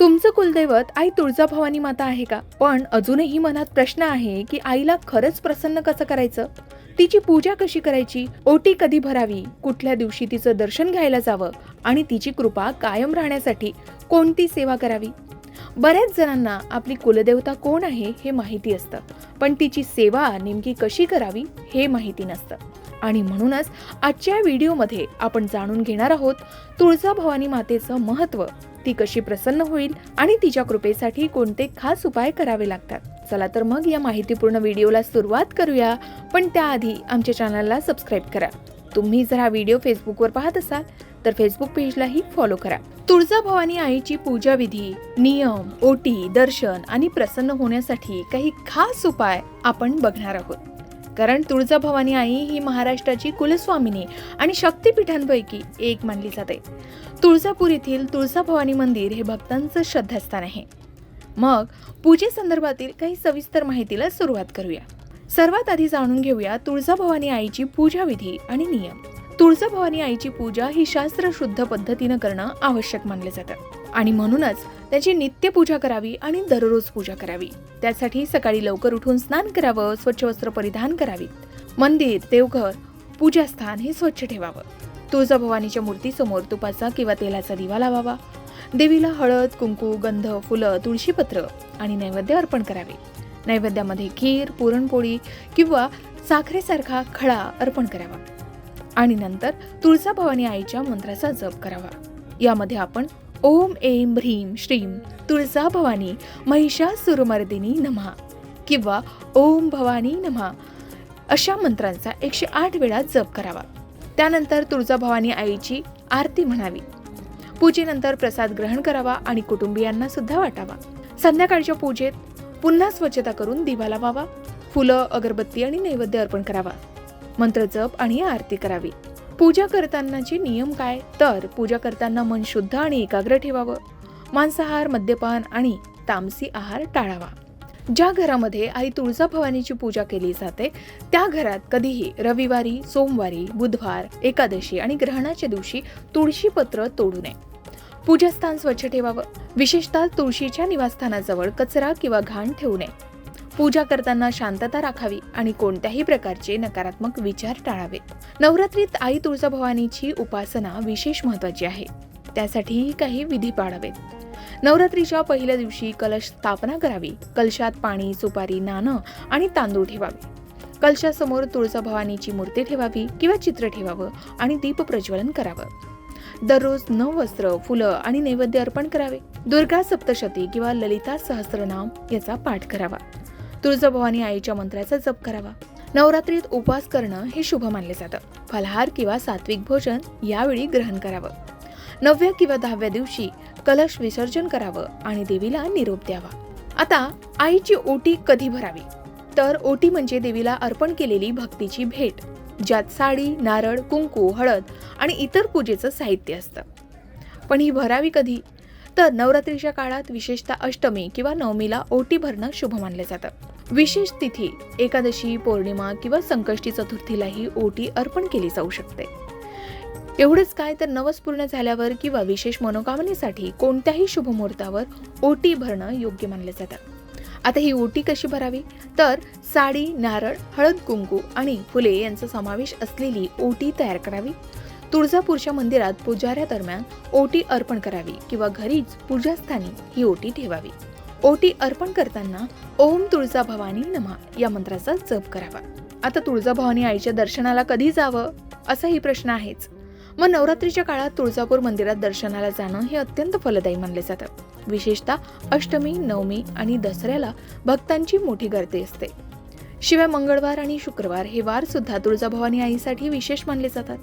तुमचं कुलदैवत आई तुळजाभवानी माता आहे का? पण अजूनही मनात प्रश्न आहे की आईला खरंच प्रसन्न कसं करायचं? तिची पूजा कशी करायची? ओटी कधी भरावी? कुठल्या दिवशी तिचं दर्शन घ्यायला जावं? आणि तिची कृपा कायम राहण्यासाठी कोणती सेवा करावी? बऱ्याच जणांना आपली कुलदेवता कोण आहे हे माहिती असतं. पण तिची सेवा नेमकी कशी करावी हे माहिती नसतं. आणि म्हणूनच आजच्या व्हिडिओमध्ये आपण जाणून घेणार आहोत तुळजाभवानी मातेचं महत्त्व. ती कशी प्रसन्न होईल आणि तिच्या कृपेसाठी कोणते खास उपाय करावे लागतात? चला तर मग या माहितीपूर्ण व्हिडिओला सुरुवात करूया. पण त्याआधी आमच्या चॅनलला सबस्क्राईब करा. तुम्ही जर हा व्हिडिओ फेसबुकवर पाहत असाल तर फेसबुक पेजलाही फॉलो करा. तुळजाभवानी आईची पूजा विधी नियम ओटी दर्शन आणि प्रसन्न होण्यासाठी काही खास उपाय आपण बघणार आहोत. कारण तुळजाभवानी आई ही महाराष्ट्राची कुलस्वामिनी आणि शक्तिपीठांपैकी एक मानली जाते. तुळजापूर येथील तुळजाभवानी मंदिर हे भक्तांचं श्रद्धास्थान आहे. मग पूजेसंदर्भातील काही सविस्तर माहितीला सुरुवात करूया. सर्वात आधी जाणून घेऊया तुळजाभवानी आईची पूजा विधी आणि नियम. तुळजाभवानी आईची पूजा ही शास्त्रशुद्ध पद्धतीनं करणं आवश्यक मानले जातं. आणि म्हणूनच त्याची नित्य पूजा करावी आणि दररोज पूजा करावी. त्यासाठी सकाळी लवकर उठून स्नान करावं स्वच्छ वस्त्र परिधान करावीत मंदिर देवघर पूजास्थान हे स्वच्छ ठेवावं. तुळजाभवानीच्या मूर्तीसमोर तुपाचा किंवा तेलाचा दिवा लावावा. देवीला हळद कुंकू गंध फुलं तुळशीपत्र आणि नैवेद्य अर्पण करावे. नैवेद्यामध्ये खीर पुरणपोळी किंवा साखरेसारखा खळा अर्पण करावा. आणि नंतर तुळजाभवानी आईच्या मंत्राचा जप करावा. यामध्ये आपण ओम ऐं ह्रीम श्रीम तुळजाभवानी महिषासुरमर्दिनी नमहा किंवा ओम भवानी नमहा अशा मंत्रांचा एकशे आठ वेळा जप करावा. त्यानंतर तुळजाभवानी आईची आरती म्हणावी. पूजेनंतर प्रसाद ग्रहण करावा आणि कुटुंबियांना सुद्धा वाटावा. संध्याकाळच्या पूजेत पुन्हा स्वच्छता करून दिवा लावावा फुलं अगरबत्ती आणि नैवेद्य अर्पण करावा. मंत्र जप आणि आरती करावी. पूजा करतानाचे नियम काय? तर पूजा करताना मन शुद्ध आणि एकाग्र ठेवावं. मांसाहार मद्यपान आणि तामसी आहार टाळावा. ज्या घरामध्ये आई तुळजाभवानीची पूजा केली जाते त्या घरात कधीही रविवारी सोमवारी बुधवार एकादशी आणि ग्रहणाच्या दिवशी तुळशी पत्र तोडू नये. पूजास्थान स्वच्छ ठेवावं. विशेषतः तुळशीच्या निवासस्थानाजवळ कचरा किंवा घाण ठेवू नये. पूजा करताना शांतता राखावी आणि कोणत्याही प्रकारचे नकारात्मक विचार टाळावेत. नवरात्रीत आई तुळजाभवानीची उपासना विशेष महत्वाची आहे. त्यासाठीही काही विधी पाळावेत. नवरात्रीच्या पहिल्या दिवशी कलश स्थापना करावी कलशात पाणी सुपारी नाणं आणि तांदूळ ठेवावे. कलशासमोर तुळजाभवानीची मूर्ती ठेवावी किंवा चित्र ठेवावं आणि दीप प्रज्वलन करावं. दररोज नऊ वस्त्र फुलं आणि नैवेद्य अर्पण करावे. दुर्गा सप्तशती किंवा ललिता सहस्रनाम याचा पाठ करावा. तुळजाभवानी आईच्या मंत्राचा जप करावा. नवरात्रीत उपवास करणं हे शुभ मानले जातं. फलहार किंवा सात्विक भोजन यावेळी ग्रहण करावं. नवव्या किंवा दहाव्या दिवशी कलश विसर्जन करावं आणि देवीला निरोप द्यावा. आता आईची ओटी कधी भरावी? तर ओटी म्हणजे देवीला अर्पण केलेली भक्तीची भेट ज्यात साडी नारळ कुंकू हळद आणि इतर पूजेचं साहित्य असतं. पण ही भरावी कधी? तर नवरात्रीच्या काळात विशेषतः अष्टमी किंवा नवमीला ओटी भरणं शुभ मानलं जातं. विशेष तिथी एकादशी पौर्णिमा किंवा संकष्टी चतुर्थीलाही ओटी अर्पण केली जाऊ शकते. एवढंच काय तर नवस पूर्ण झाल्यावर किंवा विशेष मनोकामनेसाठी कोणत्याही शुभ मुहूर्तावर ओटी भरणं योग्य मानले जातं. आता ही ओटी कशी भरावी? तर साडी नारळ हळद कुंकू आणि फुले यांचा समावेश असलेली ओटी तयार करावी. तुळजापूरच्या मंदिरात पुजाऱ्यादरम्यान ओटी अर्पण करावी किंवा घरीच पूजास्थानी ही ओटी ठेवावी. ओटी अर्पण करताना ओम तुळजाभवानी नमा या मंत्राचा जप करावा. आता तुळजाभवानी आईच्या दर्शनाला कधी जावं? असाही प्रश्न आहेच. मग नवरात्रीच्या काळात तुळजापूर मंदिरात दर्शनाला जाणं हे अत्यंत फलदायी मानले जातं. विशेषतः अष्टमी नवमी आणि दसऱ्याला भक्तांची मोठी गर्दी असते. शिवाय मंगळवार आणि शुक्रवार हे वार सुद्धा तुळजाभवानी आईसाठी विशेष मानले जातात.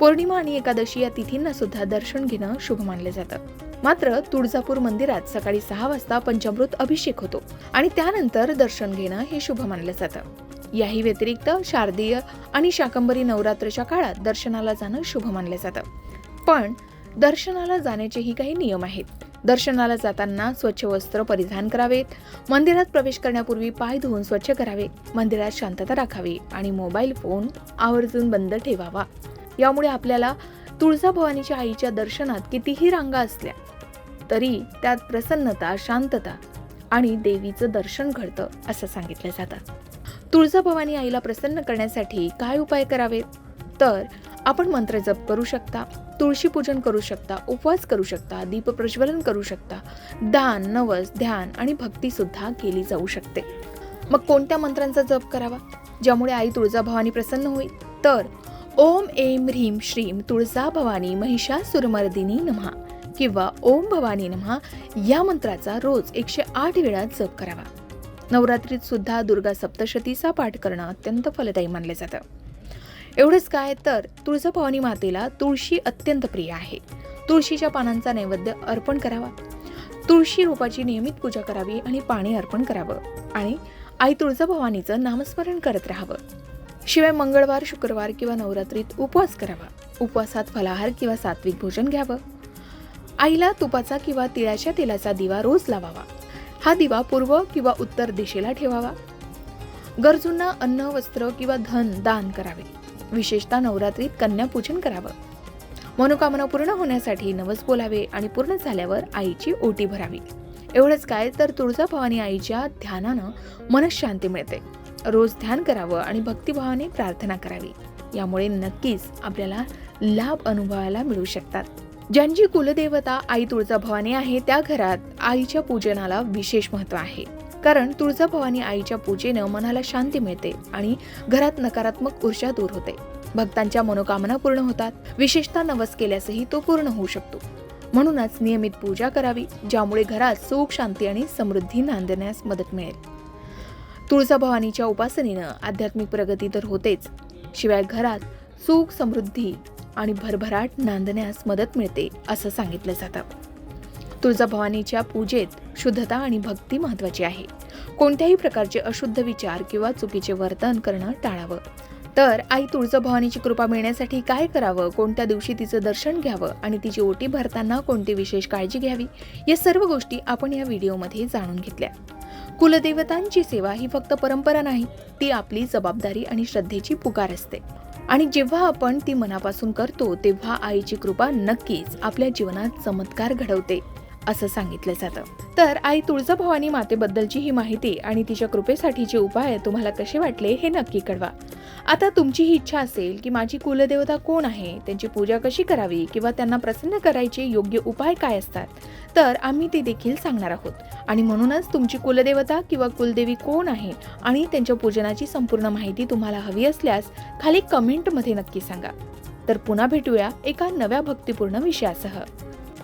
पौर्णिमा आणि एकादशी या तिथींना सुद्धा दर्शन घेणं शुभ मानलं जातं. मात्र तुळजापूर मंदिरात सकाळी सहा वाजता पंचामृत अभिषेक होतो आणि त्यानंतर दर्शन घेणं हे शुभ मानलं जातं. याही व्यतिरिक्त शारदीय आणि शाकंबरी नवरात्रच्या काळात दर्शनाला जाणं शुभ मानलं जातं. पण दर्शनाला जाण्याचेही काही नियम आहेत. दर्शनाला जाताना स्वच्छ वस्त्र परिधान करावेत मंदिरात प्रवेश करण्यापूर्वी पाय धुवून स्वच्छ करावे मंदिरात शांतता राखावी आणि मोबाईल फोन आवर्जून बंद ठेवावा. यामुळे आपल्याला तुळजाभवानीच्या आईच्या दर्शनात कितीही रांगा असल्या तरी त्यात प्रसन्नता शांतता आणि देवीचं दर्शन घडतं असं सांगितलं जातं. तुळजाभवानी आईला प्रसन्न करण्यासाठी काय उपाय करावेत तर आपण मंत्र जप करू शकता तुळशी पूजन करू शकता उपवास करू शकता दीप प्रज्वलन करू शकता दान नवस ध्यान आणि भक्ती सुद्धा केली जाऊ शकते. मग कोणत्या मंत्रांचा जप करावा? ज्यामुळे आई तुळजाभवानी प्रसन्न होईल? तर ओम एम ह्रीम श्रीम तुळजा भवानी महिषासुरमर्दिनी नमहा किंवा ओम भवानी नमहा या मंत्राचा रोज एकशे आठ वेळा जप करावा. नवरात्रीत सुद्धा दुर्गा सप्तशतीचा पाठ करणं अत्यंत फलदायी मानलं जातं. एवढंच काय तर तुळजाभवानी मातेला तुळशी अत्यंत प्रिय आहे. तुळशीच्या पानांचा नैवेद्य अर्पण करावा. तुळशी रूपाची नियमित पूजा करावी आणि पाणी अर्पण करावं आणि आई तुळजाभवानीचं नामस्मरण करत राहावं. शिवाय मंगळवार शुक्रवार किंवा नवरात्रीत उपवास करावा. उपवासात फलाहार किंवा सात्विक भोजन घ्यावं. आईला तुपाचा किंवा तिळाच्या तेलाचा दिवा रोज लावावा. हा दिवा पूर्व किंवा उत्तर दिशेला ठेवावा. गरजूंना अन्न वस्त्र किंवा धन दान करावे. विशेषतः नवरात्रीत कन्यापूजन करावं. मनोकामना पूर्ण होण्यासाठी नवस बोलावे आणि पूर्ण झाल्यावर आईची ओटी भरावी. एवढंच काय तर तुळजाभवानी आईच्या ध्यानानं मनशांती मिळते. रोज ध्यान करावं आणि भक्तिभावाने प्रार्थना करावी. यामुळे नक्कीच आपल्याला लाभ अनुभवायला मिळू शकतात. ज्यांची कुलदेवता आई तुळजाभवानी आहे त्या घरात आईच्या पूजनाला विशेष महत्त्व आहे. कारण तुळजाभवानी आईच्या पूजेनं मनाला शांती मिळते आणि घरात नकारात्मक ऊर्जा दूर होते. भक्तांच्या मनोकामना पूर्ण होतात. विशेषतः नवस केल्यासही तो पूर्ण होऊ शकतो. म्हणूनच नियमित पूजा करावी ज्यामुळे घरात सुख शांती आणि समृद्धी नांदण्यास मदत मिळेल. तुळजाभवानीच्या उपासनेनं आध्यात्मिक प्रगती तर होतेच. शिवाय घरात सुख समृद्धी आणि भरभराट नांदण्यास मदत मिळते असं सांगितलं जातं. तुळजाभवानीच्या पूजेत शुद्धता आणि भक्ती महत्वाची आहे. कोणत्याही प्रकारचे अशुद्ध विचार किंवा चुकीचे वर्तन करणं टाळावं. तर आई तुळजाभवानीची कृपा मिळण्यासाठी काय करावं? कोणत्या दिवशी तिचं दर्शन घ्यावं? आणि तिची ओटी भरताना कोणती विशेष काळजी घ्यावी? या सर्व गोष्टी आपण या व्हिडिओमध्ये जाणून घेतल्या. कुलदेवतांची सेवा ही फक्त परंपरा नाही ती आपली जबाबदारी आणि श्रद्धेची पुकार असते. आणि जेव्हा आपण ती मनापासून करतो तेव्हा आईची कृपा नक्कीच आपल्या जीवनात चमत्कार घडवते. असं सांगितलं जातं. तर आई तुळजाभवानी मातेबद्दलची ही माहिती आणि तिच्या कृपेसाठीचे उपाय तुम्हाला कसे वाटले हे नक्की कळवा. आता तुमची ही इच्छा असेल की माझी कुलदेवता कोण आहे त्यांची पूजा कशी करावी किंवा त्यांना प्रसन्न करायचे योग्य उपाय काय असतात तर आम्ही ते देखील सांगणार आहोत. आणि म्हणूनच तुमची कुलदेवता किंवा कुलदेवी कोण आहे आणि त्यांच्या पूजनाची संपूर्ण माहिती तुम्हाला हवी असल्यास खाली कमेंटमध्ये नक्की सांगा. तर पुन्हा भेटूया एका नव्या भक्तिपूर्ण विषयासह.